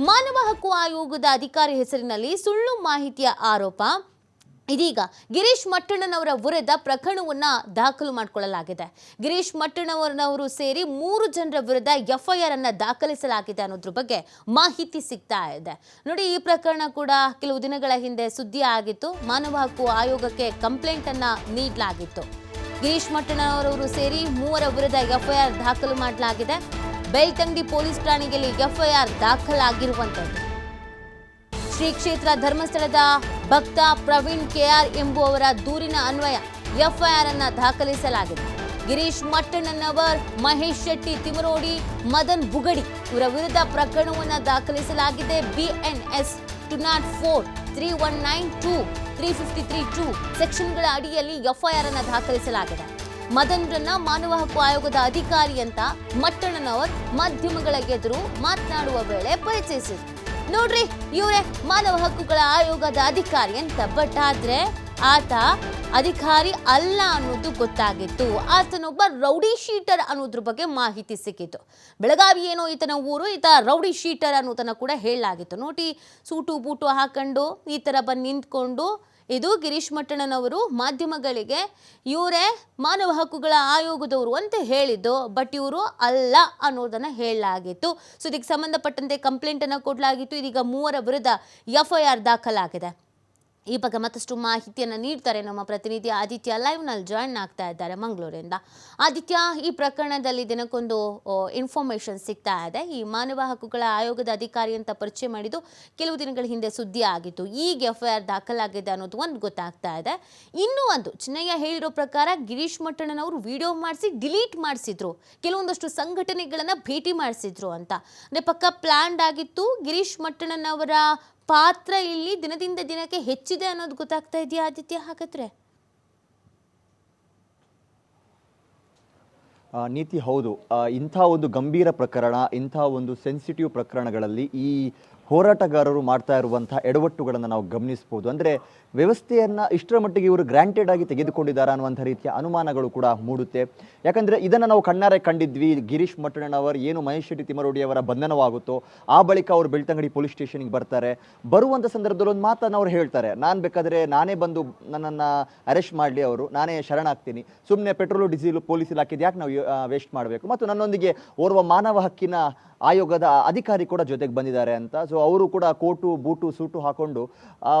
ಮಾನವ ಹಕ್ಕು ಆಯೋಗದ ಅಧಿಕಾರಿ ಹೆಸರಿನಲ್ಲಿ ಸುಳ್ಳು ಮಾಹಿತಿಯ ಆರೋಪ. ಇದೀಗ ಗಿರೀಶ್ ಮಟ್ಟಣ್ಣನವರ ವಿರುದ್ಧ ಪ್ರಕರಣವನ್ನು ದಾಖಲು ಮಾಡಿಕೊಳ್ಳಲಾಗಿದೆ. ಗಿರೀಶ್ ಮಟ್ಟಣ್ಣವರನವರು ಸೇರಿ ಮೂರು ಜನರ ವಿರುದ್ಧ ಎಫ್ಐಆರ್ ಅನ್ನು ದಾಖಲಿಸಲಾಗಿದೆ ಅನ್ನೋದ್ರ ಬಗ್ಗೆ ಮಾಹಿತಿ ಸಿಗ್ತಾ ಇದೆ. ನೋಡಿ, ಈ ಪ್ರಕರಣ ಕೂಡ ಕೆಲವು ದಿನಗಳ ಹಿಂದೆ ಸುದ್ದಿ ಆಗಿತ್ತು. ಮಾನವ ಹಕ್ಕು ಆಯೋಗಕ್ಕೆ ಕಂಪ್ಲೇಂಟ್ ಅನ್ನ ನೀಡಲಾಗಿತ್ತು. ಗಿರೀಶ್ ಮಟ್ಟಣ್ಣವರವರು ಸೇರಿ ಮೂವರ ವಿರುದ್ಧ ಎಫ್ಐಆರ್ ದಾಖಲು ಮಾಡಲಾಗಿದೆ. ಬೆಳ್ತಂಗಡಿ ಪೊಲೀಸ್ ಠಾಣೆಯಲ್ಲಿ ಎಫ್ಐಆರ್ ದಾಖಲಾಗಿರುವಂತದ್ದು. ಶ್ರೀ ಕ್ಷೇತ್ರ ಧರ್ಮಸ್ಥಳದ ಭಕ್ತ ಪ್ರವೀಣ್ ಕೆಆರ್ ಎಂಬುವವರ ದೂರಿನ ಅನ್ವಯ ಎಫ್ಐಆರ್ ಅನ್ನ ದಾಖಲಿಸಲಾಗಿದೆ. ಗಿರೀಶ್ ಮಟ್ಟಣ್ಣನವರ್, ಮಹೇಶ್ ಶೆಟ್ಟಿ ತಿಮರೋಡಿ ಮದನ್ ಬುಗಡಿ ಇವರ ವಿರುದ್ಧ ಪ್ರಕರಣವನ್ನು ದಾಖಲಿಸಲಾಗಿದೆ. BNS two nought four three one nine two three fifty three two ಸೆಕ್ಷನ್ಗಳ ಅಡಿಯಲ್ಲಿ ಎಫ್ಐಆರ್ ಅನ್ನು ದಾಖಲಿಸಲಾಗಿದೆ. ಮದನ್ರನ್ನ ಮಾನವ ಹಕ್ಕು ಆಯೋಗದ ಅಧಿಕಾರಿ ಅಂತ ಮಟ್ಟಣ್ಣನವರ್ ಮಾಧ್ಯಮಗಳ ಎದುರು ಮಾತನಾಡುವ ವೇಳೆ ಪರಿಚಯಿಸಿದ್ರು. ನೋಡ್ರಿ, ಇವರೇ ಮಾನವ ಹಕ್ಕುಗಳ ಆಯೋಗದ ಅಧಿಕಾರಿ ಅಂತ ಬಟ್ ಆದ್ರೆ ಆತ ಅಧಿಕಾರಿ ಅಲ್ಲ ಅನ್ನೋದು ಗೊತ್ತಾಗಿತ್ತು. ಆತನೊಬ್ಬ ರೌಡಿ ಶೀಟರ್ ಅನ್ನೋದ್ರ ಬಗ್ಗೆ ಮಾಹಿತಿ ಸಿಕ್ಕಿತ್ತು. ಬೆಳಗಾವಿ ಏನೋ ಈತನ ಊರು, ಈತ ರೌಡಿ ಶೀಟರ್ ಅನ್ನೋದನ್ನ ಕೂಡ ಹೇಳಲಾಗಿತ್ತು. ನೋಡಿ ಸೂಟು ಬೂಟು ಹಾಕೊಂಡು ಈ ಥರ ಬಂದು ನಿಂತ್ಕೊಂಡು ಇದು ಗಿರೀಶ್ ಮಟ್ಟಣ್ಣನವರು ಮಾಧ್ಯಮಗಳಿಗೆ ಇವರೇ ಮಾನವ ಹಕ್ಕುಗಳ ಆಯೋಗದವರು ಅಂತ ಹೇಳಿದ್ದು, ಬಟ್ ಇವರು ಅಲ್ಲ ಅನ್ನೋದನ್ನ ಹೇಳಲಾಗಿತ್ತು. ಸೊ ಇದಕ್ಕೆ ಸಂಬಂಧಪಟ್ಟಂತೆ ಕಂಪ್ಲೇಂಟ್ ಅನ್ನು ಕೊಡಲಾಗಿತ್ತು. ಇದೀಗ ಮೂವರ ವಿರುದ್ಧ ಎಫ್ಐಆರ್ ದಾಖಲಾಗಿದೆ. ಈ ಬಗ್ಗೆ ಮತ್ತಷ್ಟು ಮಾಹಿತಿಯನ್ನು ನೀಡ್ತಾರೆ ನಮ್ಮ ಪ್ರತಿನಿಧಿ ಆದಿತ್ಯ ಲೈವ್ನಲ್ಲಿ ಜಾಯಿನ್ ಆಗ್ತಾ ಇದ್ದಾರೆ ಮಂಗಳೂರಿಂದ. ಆದಿತ್ಯ, ಈ ಪ್ರಕರಣದಲ್ಲಿ ದಿನಕ್ಕೊಂದು ಇನ್ಫಾರ್ಮೇಶನ್ ಸಿಗ್ತಾ ಇದೆ. ಈ ಮಾನವ ಹಕ್ಕುಗಳ ಆಯೋಗದ ಅಧಿಕಾರಿ ಅಂತ ಪರಿಚಯ ಮಾಡಿದ್ದು ಕೆಲವು ದಿನಗಳ ಹಿಂದೆ ಸುದ್ದಿ ಆಗಿತ್ತು. ಈಗ ಎಫ್ ಐ ಆರ್ ದಾಖಲಾಗಿದೆ ಅನ್ನೋದು ಒಂದು ಗೊತ್ತಾಗ್ತಾ ಇದೆ. ಇನ್ನೂ ಒಂದು, ಚಿನ್ನಯ್ಯ ಹೇಳಿರೋ ಪ್ರಕಾರ ಗಿರೀಶ್ ಮಟ್ಟಣ್ಣನವರು ವಿಡಿಯೋ ಮಾಡಿಸಿ, ಡಿಲೀಟ್ ಮಾಡಿಸಿದ್ರು. ಕೆಲವೊಂದಷ್ಟು ಸಂಘಟನೆಗಳನ್ನು ಭೇಟಿ ಮಾಡಿಸಿದ್ರು ಅಂತ. ಅಂದರೆ ಪಕ್ಕ ಪ್ಲ್ಯಾಂಡ್ ಆಗಿತ್ತು. ಗಿರೀಶ್ ಮಟ್ಟಣ್ಣನವರ ಪಾತ್ರ ಇಲ್ಲಿ ದಿನದಿಂದ ದಿನಕ್ಕೆ ಹೆಚ್ಚಿದೆ ಅನ್ನೋದು ಗೊತ್ತಾಗ್ತಾ ಇದೆಯಾ, ಆದಿತ್ಯ, ಹಾಗಾದ್ರೆ? ನೀತಿ ಹೌದು. ಇಂಥ ಒಂದು ಗಂಭೀರ ಪ್ರಕರಣ, ಇಂಥ ಒಂದು ಸೆನ್ಸಿಟಿವ್ ಪ್ರಕರಣಗಳಲ್ಲಿ ಈ ಹೋರಾಟಗಾರರು ಮಾಡ್ತಾ ಇರುವಂತಹ ಎಡವಟ್ಟುಗಳನ್ನು ನಾವು ಗಮನಿಸಬಹುದು. ಅಂದರೆ ವ್ಯವಸ್ಥೆಯನ್ನು ಇಷ್ಟರ ಮಟ್ಟಿಗೆ ಇವರು ಗ್ರಾಂಟೆಡ್ ಆಗಿ ತೆಗೆದುಕೊಂಡಿದ್ದಾರೆ ಅನ್ನುವಂಥ ರೀತಿಯ ಅನುಮಾನಗಳು ಕೂಡ ಮೂಡುತ್ತೆ. ಯಾಕಂದರೆ ಇದನ್ನು ನಾವು ಕಣ್ಣಾರೆ ಕಂಡಿದ್ವಿ. ಗಿರೀಶ್ ಮಟ್ಟಣ್ಣನವರ್ ಏನು ಮಹೇಶ್ ಶೆಟ್ಟಿ ತಿಮ್ಮರೋಡಿಯವರ ಬಂಧನವಾಗುತ್ತೋ, ಆ ಬಳಿಕ ಅವರು ಬೆಳ್ತಂಗಡಿ ಪೊಲೀಸ್ ಸ್ಟೇಷನ್ಗೆ ಬರ್ತಾರೆ. ಬರುವಂಥ ಸಂದರ್ಭದಲ್ಲಿ ಒಂದು ಮಾತನ್ನು ಅವ್ರು ಹೇಳ್ತಾರೆ. ನಾನು ಬೇಕಾದರೆ ನಾನೇ ಬಂದು ನನ್ನನ್ನು ಅರೆಸ್ಟ್ ಮಾಡಲಿ ಅವರು. ನಾನೇ ಶರಣಾಗ್ತೀನಿ. ಸುಮ್ಮನೆ ಪೆಟ್ರೋಲು, ಡೀಸೆಲು, ಪೊಲೀಸ್ ಇಲಾಖೆದು ಯಾಕೆ ನಾವು ವೇಸ್ಟ್ ಮಾಡಬೇಕು? ಮತ್ತು ನನ್ನೊಂದಿಗೆ ಓರ್ವ ಮಾನವ ಹಕ್ಕಿನ ಆಯೋಗದ ಅಧಿಕಾರಿ ಕೂಡ ಜೊತೆಗೆ ಬಂದಿದ್ದಾರೆ ಅಂತ. ಸೊ ಅವರು ಕೂಡ ಕೋಟು ಬೂಟು ಸೂಟು ಹಾಕೊಂಡು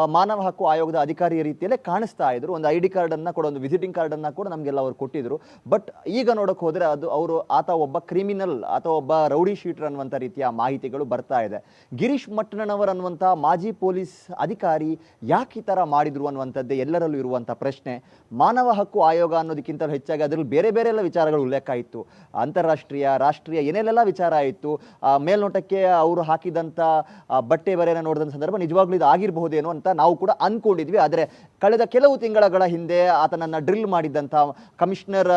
ಮಾನವ ಹಕ್ಕು ಆಯೋಗದ ಅಧಿಕಾರಿಯ ರೀತಿಯಲ್ಲೇ ಕಾಣಿಸ್ತಾ ಇದ್ರು. ಒಂದು ಐ ಡಿ ಕಾರ್ಡನ್ನು ಕೂಡ ಒಂದು ವಿಸಿಟಿಂಗ್ ಕಾರ್ಡನ್ನು ಕೂಡ ನಮಗೆಲ್ಲ ಅವರು ಕೊಟ್ಟಿದ್ರು. ಬಟ್ ಈಗ ನೋಡೋಕೆ ಹೋದರೆ ಅದು ಅವರು ಆತ ಒಬ್ಬ ಕ್ರಿಮಿನಲ್ ಅಥವಾ ಒಬ್ಬ ರೌಡಿ ಶೀಟರ್ ಅನ್ನುವಂಥ ರೀತಿಯ ಮಾಹಿತಿಗಳು ಬರ್ತಾ ಇದೆ. ಗಿರೀಶ್ ಮಟ್ಟಣ್ಣನವರ್ ಅನ್ನುವಂಥ ಮಾಜಿ ಪೊಲೀಸ್ ಅಧಿಕಾರಿ ಯಾಕೆ ಈ ಥರ ಮಾಡಿದ್ರು ಅನ್ನುವಂಥದ್ದೇ ಎಲ್ಲರಲ್ಲೂ ಇರುವಂಥ ಪ್ರಶ್ನೆ. ಮಾನವ ಹಕ್ಕು ಆಯೋಗ ಅನ್ನೋದಕ್ಕಿಂತ ಹೆಚ್ಚಾಗಿ ಅದರಲ್ಲಿ ಬೇರೆ ಬೇರೆ ಎಲ್ಲ ವಿಚಾರಗಳು ಉಲ್ಲೇಖ ಇತ್ತು. ಅಂತಾರಾಷ್ಟ್ರೀಯ ರಾಷ್ಟ್ರೀಯ ಏನೇನೆಲ್ಲ ವಿಚಾರ ಇತ್ತು. ಆ, ಮೇಲ್ನೋಟಕ್ಕೆ ಅವರು ಹಾಕಿದಂಥ ಬಟ್ಟೆ ಬರೆಯನ್ನು ನೋಡಿದಂಥ ಸಂದರ್ಭ ನಿಜವಾಗ್ಲೂ ಇದು ಆಗಿರಬಹುದೇನೋ ಅಂತ ನಾವು ಕೂಡ ಅಂದ್ಕೊಂಡಿದ್ವಿ. ಆದರೆ ಕಳೆದ ಕೆಲವು ತಿಂಗಳಗಳ ಹಿಂದೆ ಆತನನ್ನು ಡ್ರಿಲ್ ಮಾಡಿದ್ದಂಥ ಕಮಿಷನರ್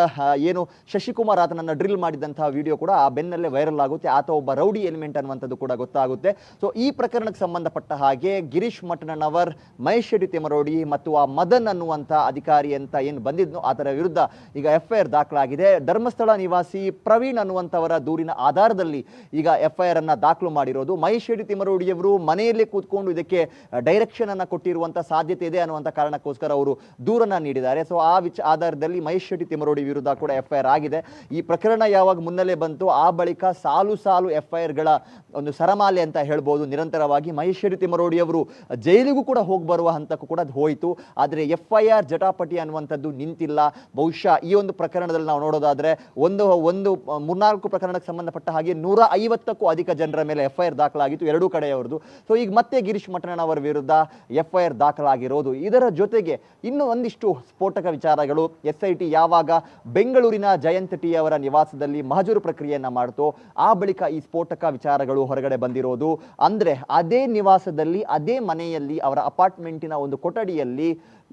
ಏನು ಶಶಿಕುಮಾರ್ ಆತನನ್ನು ಡ್ರಿಲ್ ಮಾಡಿದ್ದಂಥ ವಿಡಿಯೋ ಕೂಡ ಆ ಬೆನ್ನಲ್ಲೇ ವೈರಲ್ ಆಗುತ್ತೆ. ಆತ ಒಬ್ಬ ರೌಡಿ ಎಲಿಮೆಂಟ್ ಅನ್ನುವಂಥದ್ದು ಕೂಡ ಗೊತ್ತಾಗುತ್ತೆ. ಸೊ ಈ ಪ್ರಕರಣಕ್ಕೆ ಸಂಬಂಧಪಟ್ಟ ಹಾಗೆ ಗಿರೀಶ್ ಮಟ್ಟಣ್ಣನವರ್ ಮಹೇಶ್ ಶೆಟ್ಟಿ ತಿಮರೋಡಿ ಮತ್ತು ಆ ಮದನ್ ಅನ್ನುವಂಥ ಅಧಿಕಾರಿ ಅಂತ ಏನು ಬಂದಿದ್ನೋ ಆತರ ವಿರುದ್ಧ ಈಗ ಎಫ್ ಐ ಆರ್ ದಾಖಲಾಗಿದೆ. ಧರ್ಮಸ್ಥಳ ನಿವಾಸಿ ಪ್ರವೀಣ್ ಅನ್ನುವಂಥವರ ದೂರಿನ ಆಧಾರದಲ್ಲಿ ಈಗ ಎಫ್ ಐ ಅನ್ನ ದಾಖಲು ಮಾಡಿರೋದು. ಮಹೇಶ್ ಶೆಟ್ಟಿ ತಿಮ್ಮರೋಡಿಯವರು ಮನೆಯಲ್ಲೇ ಕೂತ್ಕೊಂಡು ಇದಕ್ಕೆ ಡೈರೆಕ್ಷನ್ ಅನ್ನು ಕೊಟ್ಟಿರುವಂತ ಸಾಧ್ಯತೆ ಇದೆ ಅನ್ನುವಂಥ ಕಾರಣಕ್ಕೋಸ್ಕರ ಅವರು ದೂರನ್ನ ನೀಡಿದ್ದಾರೆ. ಸೊ ಆ ವಿಚ, ಆಧಾರದಲ್ಲಿ ಮಹೇಶ್ ಶೆಟ್ಟಿ ತಿಮರೋಡಿ ವಿರುದ್ಧ ಕೂಡ ಎಫ್ ಐ ಆಗಿದೆ. ಈ ಪ್ರಕರಣ ಯಾವಾಗ ಮುನ್ನೆಲೆ ಬಂತು, ಆ ಬಳಿಕ ಸಾಲು ಸಾಲು ಎಫ್ ಐ ಆರ್ಗಳ ಒಂದು ಸರಮಾಲೆ ಅಂತ ಹೇಳ್ಬೋದು. ನಿರಂತರವಾಗಿ ಮಹೇಶ್ ಶೆಟ್ಟಿ ತಿಮರೋಡಿಯವರು ಜೈಲಿಗೂ ಕೂಡ ಹೋಗಿ ಬರುವ ಹಂತಕ್ಕೂ ಕೂಡ ಹೋಯಿತು. ಆದರೆ ಎಫ್ ಐ ಆರ್ ಜಟಾಪಟಿ ಅನ್ನುವಂಥದ್ದು ನಿಂತಿಲ್ಲ. ಬಹುಶಃ ಈ ಒಂದು ಪ್ರಕರಣದಲ್ಲಿ ನಾವು ನೋಡೋದಾದ್ರೆ ಒಂದು ಒಂದು, ಮೂರ್ನಾಲ್ಕು ಪ್ರಕರಣಕ್ಕೆ ಸಂಬಂಧಪಟ್ಟ ಹಾಗೆ ನೂರ ಐವತ್ತಕ್ಕೂ ಅಧಿಕ ಜನರ ಮೇಲೆ ಎಫ್ ಐ ಆರ್ ದಾಖಲಾಗಿತ್ತು, ಎರಡೂ ಕಡೆಯವರದು. ಸೊ ಈಗ ಮತ್ತೆ ಗಿರೀಶ್ ಮಠಣ್ಣನವರ ವಿರುದ್ಧ ಎಫ್ ಐ ಆರ್ ದಾಖಲಾಗಿರೋದು. ಇದರ ಜೊತೆಗೆ ಇನ್ನೂ ಒಂದಿಷ್ಟು ಸ್ಫೋಟಕ ವಿಚಾರಗಳು. ಎಸ್ ಐ ಟಿ ಯಾವಾಗ ಬೆಂಗಳೂರಿನ ಜಯಂತ್ ಟಿ ಅವರ ನಿವಾಸದಲ್ಲಿ ಮಹಜೂರು ಪ್ರಕ್ರಿಯೆಯನ್ನು ಮಾಡ್ತೋ, ಆ ಬಳಿಕ ಈ ಸ್ಫೋಟಕ ವಿಚಾರಗಳು ಹೊರಗಡೆ ಬಂದಿರೋದು. ಅಂದ್ರೆ ಅದೇ ನಿವಾಸದಲ್ಲಿ, ಅದೇ ಮನೆಯಲ್ಲಿ, ಅವರ ಅಪಾರ್ಟ್ಮೆಂಟಿನ ಒಂದು ಕೊಠಡಿಯಲ್ಲಿ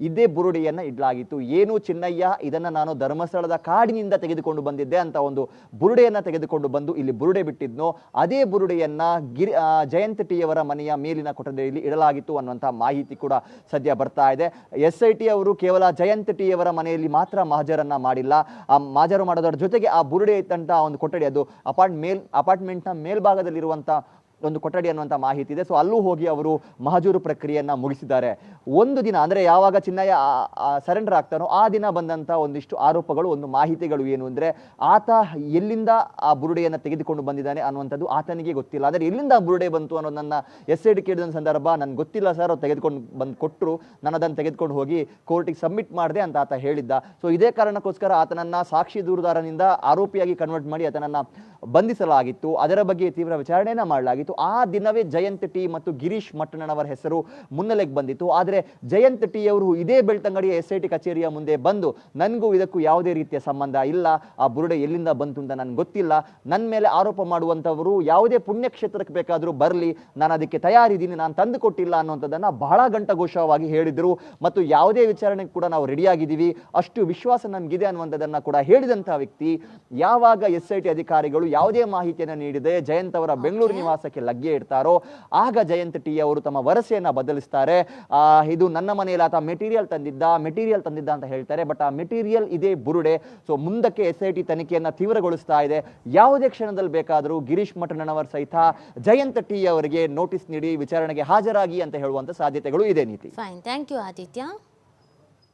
ಇದೇ ಬುರುಡೆಯನ್ನು ಇಡಲಾಗಿತ್ತು. ಏನು ಚಿನ್ನಯ್ಯ, ಇದನ್ನ ನಾನು ಧರ್ಮಸ್ಥಳದ ಕಾಡಿನಿಂದ ತೆಗೆದುಕೊಂಡು ಬಂದಿದ್ದೆ ಅಂತ ಒಂದು ಬುರುಡೆಯನ್ನು ತೆಗೆದುಕೊಂಡು ಬಂದು ಇಲ್ಲಿ ಬುರುಡೆ ಬಿಟ್ಟಿದ್ನೋ. ಅದೇ ಬುರುಡೆಯನ್ನು ಗಿರಿ ಜಯಂತ್ ಟಿ ಅವರ ಮನೆಯ ಮೇಲಿನ ಕೊಠಡಿಯಲ್ಲಿ ಇಡಲಾಗಿತ್ತು ಅನ್ನುವಂಥ ಮಾಹಿತಿ ಕೂಡ ಸದ್ಯ ಬರ್ತಾ ಇದೆ. ಎಸ್ ಐ ಟಿ ಅವರು ಕೇವಲ ಜಯಂತ್ ಟಿ ಅವರ ಮನೆಯಲ್ಲಿ ಮಾತ್ರ ಮಹಜರನ್ನ ಮಾಡಿಲ್ಲ. ಆ ಮಹಜರು ಮಾಡೋದರ ಜೊತೆಗೆ ಆ ಬುರುಡೆ ಇತ್ತಂತ ಒಂದು ಕೊಠಡಿ, ಅದು ಅಪಾರ್ಟ್ ಮೇಲ್, ಅಪಾರ್ಟ್ಮೆಂಟ್ನ ಮೇಲ್ಭಾಗದಲ್ಲಿರುವಂಥ ಒಂದು ಕೊಠಡಿ ಅನ್ನುವಂಥ ಮಾಹಿತಿ ಇದೆ. ಸೊ ಅಲ್ಲೂ ಹೋಗಿ ಅವರು ಮಹಜೂರು ಪ್ರಕ್ರಿಯೆಯನ್ನು ಮುಗಿಸಿದ್ದಾರೆ. ಒಂದು ದಿನ, ಅಂದ್ರೆ ಯಾವಾಗ ಚಿನ್ನಯ್ಯ ಸರೆಂಡರ್ ಆಗ್ತಾನೋ ಆ ದಿನ ಬಂದಂತ ಒಂದಿಷ್ಟು ಆರೋಪಗಳು, ಒಂದು ಮಾಹಿತಿಗಳು ಏನು ಅಂದ್ರೆ, ಆತ ಎಲ್ಲಿಂದ ಆ ಬುರುಡೆಯನ್ನು ತೆಗೆದುಕೊಂಡು ಬಂದಿದ್ದಾನೆ ಅನ್ನುವಂಥದ್ದು ಆತನಿಗೆ ಗೊತ್ತಿಲ್ಲ. ಅಂದ್ರೆ ಎಲ್ಲಿಂದ ಆ ಬುರುಡೆ ಬಂತು ಅನ್ನೋದು ನನ್ನ ಎಸ್ ಐ ಡಿ ಕೇಳಿದ ಸಂದರ್ಭ ನನಗೆ ಗೊತ್ತಿಲ್ಲ ಸರ್ ಅವ್ರು ತೆಗೆದುಕೊಂಡು ಬಂದು ಕೊಟ್ಟರು ನಾನು ಅದನ್ನು ತೆಗೆದುಕೊಂಡು ಹೋಗಿ ಕೋರ್ಟಿಗೆ ಸಬ್ಮಿಟ್ ಮಾಡಿದೆ ಅಂತ ಆತ ಹೇಳಿದ್ದ. ಸೊ ಇದೇ ಕಾರಣಕ್ಕೋಸ್ಕರ ಆತನನ್ನ ಸಾಕ್ಷಿ ದೂರುದಾರನಿಂದ ಆರೋಪಿಯಾಗಿ ಕನ್ವರ್ಟ್ ಮಾಡಿ ಆತನನ್ನ ಬಂಧಿಸಲಾಗಿತ್ತು. ಅದರ ಬಗ್ಗೆ ತೀವ್ರ ವಿಚಾರಣೆಯನ್ನು ಮಾಡಲಾಗಿತ್ತು. ಆ ದಿನವೇ ಜಯಂತ್ ಟಿ ಮತ್ತು ಗಿರೀಶ್ ಮಟ್ಟಣ್ಣನವರ ಹೆಸರು ಮುನ್ನೆಲೆಗೆ ಬಂದಿತ್ತು. ಆದರೆ ಜಯಂತ್ ಟಿ ಅವರು ಇದೇ ಬೆಳ್ತಂಗಡಿಯ ಎಸ್ ಐ ಟಿ ಕಚೇರಿಯ ಮುಂದೆ ಬಂದು, ನನಗೂ ಇದಕ್ಕೂ ಯಾವುದೇ ರೀತಿಯ ಸಂಬಂಧ ಇಲ್ಲ. ಆ ಬುರುಡೆ ಎಲ್ಲಿಂದ ಬಂತು ಅಂತ ನನಗೆ ಗೊತ್ತಿಲ್ಲ. ನನ್ನ ಮೇಲೆ ಆರೋಪ ಮಾಡುವಂಥವರು ಯಾವುದೇ ಪುಣ್ಯಕ್ಷೇತ್ರಕ್ಕೆ ಬೇಕಾದರೂ ಬರಲಿ. ನಾನು ಅದಕ್ಕೆ ತಯಾರಿದ್ದೀನಿ. ನಾನು ತಂದು ಕೊಟ್ಟಿಲ್ಲ ಅನ್ನೋಂಥದ್ದನ್ನು ಬಹಳ ಗಂಟಘೋಷವಾಗಿ ಹೇಳಿದರು. ಮತ್ತು ಯಾವುದೇ ವಿಚಾರಣೆಗೆ ಕೂಡ ನಾವು ರೆಡಿಯಾಗಿದ್ದೀವಿ. ಅಷ್ಟು ವಿಶ್ವಾಸ ನಮಗಿದೆ ಅನ್ನುವಂಥದ್ದನ್ನು ಕೂಡ ಹೇಳಿದಂಥ ವ್ಯಕ್ತಿ. ಯಾವಾಗ ಎಸ್ ಐ ಟಿ ಅಧಿಕಾರಿಗಳು ಯಾವುದೇ ಮಾಹಿತಿಯನ್ನು ನೀಡಿದೆ ಜಯಂತ್ ಅವರ ಬೆಂಗಳೂರು ನಿವಾಸಕ್ಕೆ ಲಗ್ಗೆ ಇಡ್ತಾರೋ ಆಗ ಜಯಂತ್ ಟಿ ಅವರು ತಮ್ಮ ವರಸೆಯನ್ನು ಬದಲಿಸ್ತಾರೆ. ಆ, ಇದು ನನ್ನ ಮನೆಯಲ್ಲಿ ಆತ ಮೆಟೀರಿಯಲ್ ತಂದಿದ್ದ ಮೆಟೀರಿಯಲ್ ತಂದಿದ್ದ ಅಂತ ಹೇಳ್ತಾರೆ ಬಟ್ ಆ ಮೆಟೀರಿಯಲ್ ಇದೇ ಬುರುಡೆ. ಸೊ ಮುಂದಕ್ಕೆ ಎಸ್ ಐ ಟಿ ತನಿಖೆಯನ್ನ ತೀವ್ರಗೊಳಿಸ್ತಾ ಇದೆ. ಯಾವುದೇ ಕ್ಷಣದಲ್ಲಿ ಬೇಕಾದರೂ ಗಿರೀಶ್ ಮಠಣ್ಣನವರ್ ಸಹಿತ ಜಯಂತ್ ಟಿ ಅವರಿಗೆ ನೋಟಿಸ್ ನೀಡಿ ವಿಚಾರಣೆಗೆ ಹಾಜರಾಗಿ ಅಂತ ಹೇಳುವಂತ ಸಾಧ್ಯತೆಗಳು ಇದೆ ನೀತಿ. Fine thank you Aditya